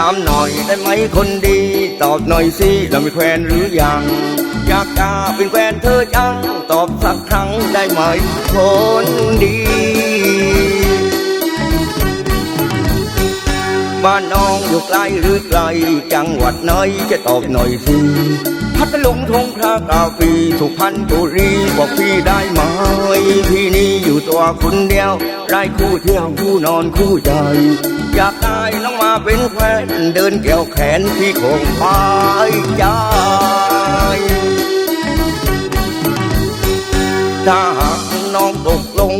ถามหน่อยได้ไหมคนดี ตอบหน่อยสิเรามีแฟนหรือยัง อยากจะเป็นแฟนเธอจัง ตอบสักครั้งได้ไหมคนดีบ้านน้องอยู่ไกลหรือไกล จังหวัดไหนจะตอบหน่อยสิ พัทลุงทงพระกาฟีสุพรรณบุรีบอกพี่ได้ไหมพี่นี่อยู่ตัวคนเดียวไร้คู่เที่ยวคู่นอนคู่ใจ อยากได้น้องมาเป็นแฟนเดินเกี่ยวแขนพี่คงไปใจถ้าหากน้องตกลง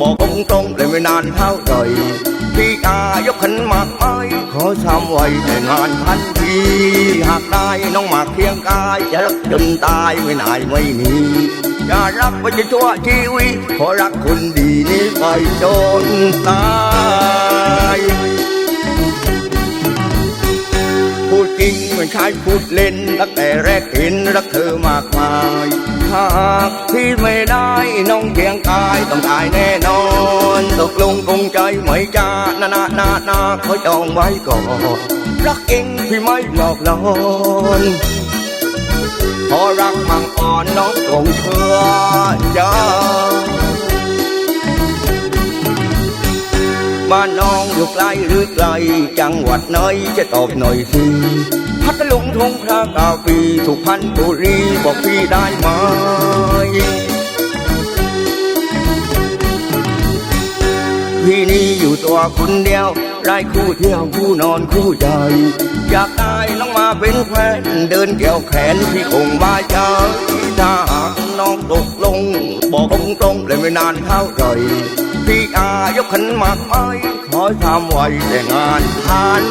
บอกตรงตรงเลยไม่นานเท่าไหร่พี่อายกขันหมากไม้ขอทำไว้แต่งานพันที กได้น้องหมากเคียงกาย จะรักจนตายไม่นายไม่มีจะรักไปจนทั่วชีวิตขอรักคนดีนี้ไปจนตายพูดจริงไม่ใช่พูดเล่นรักแต่แรกเห็นรักเธอมากมาย หากพี่ไม่ได้น้องเคียงกายต้องตายแน่นอนตกลงคงใจไม่จ้านานานานาเขาจองไว้ก่อนรักเองพี่ไม่หลอกลอนพอรักมังอ่อนน้องคงเชื่อใจบ้านน้องอยู่ไกลหรือไกลจังหวัดไหนจะตอบหน่อยสิ พัทลุงทงพระกาฟีสุพรรณบุรีบอกพี่ได้ไหมพี่นี่อยู่ตัวคนเดียวไร้คู่เที่ยวคู่นอนคู่ใจ อยากได้น้องมาเป็นแฟนเดินเกี่ยวแขนพี่คงบายใจถ้าหากน้องตกลง บอกตรงตรงๆเลยไม่นานเท่าไหร่พี่อายกขันหมากไม้ขอทำไว้แต่งานทัน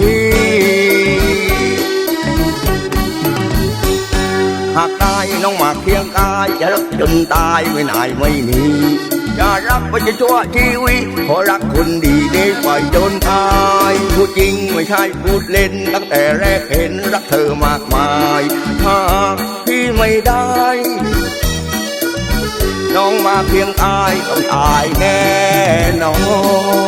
ที น้องมาเคียงกายจะรักจนตายไม่นายไม่หนีจะรักไปจนชั่วชีวิตขอรักคนดีได้ไปจนตายพูดจริงไม่ใช่พูดเล่น ตั้งแต่แรกเห็นรักเธอมากมายถ้าพี่ไม่ได้ น้องมาเพียงอายต้องตายแน่นอน